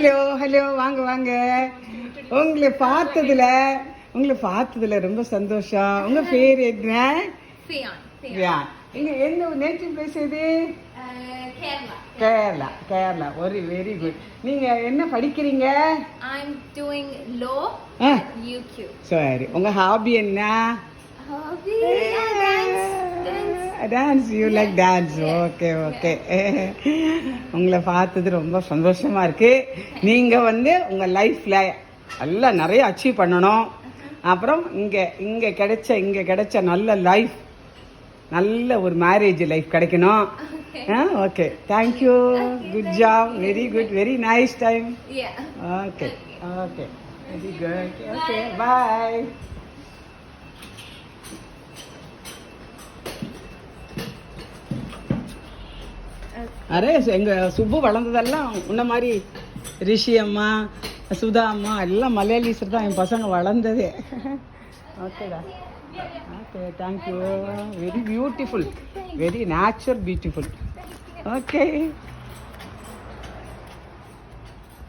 Hello hello வாங்க வாங்க. உங்களை பார்த்ததுல உங்களை பார்த்ததுல ரொம்ப சந்தோஷம். உங்க பேர் என்ன? இங்க என்ன native place Kerala. Kerala Kerala ஒரு வெரி குட் நீங்க என்ன படிக்கிறீங்க? Doing law ah. at UQ. சரி. உங்க ஹாபி என்ன? Hobby? Dance you like dance okay okay உங்களை பார்த்தது ரொம்ப சந்தோஷமா இருக்கு. நீங்க வந்து உங்க லைஃப்ல எல்லாம் நிறைய அச்சீவ் பண்ணணும். அப்புறம் இங்க இங்க கிடைச்ச இங்க கிடைச்ச நல்ல லைஃப் நல்ல ஒரு மேரேஜ் லைஃப் கிடைக்கணும். Okay thank you good job very good very nice time. Okay okay very good okay bye array எங்க சுப்பு வளர்ந்ததெல்லாம் உன்ன மாதிரி ரிஷி அம்மா சுதா அம்மா எல்லாம் மலையாளிஸர் தான் என் பசங்க வளர்ந்ததே. ஓகேடா. Okay thank you very beautiful very natural beautiful okay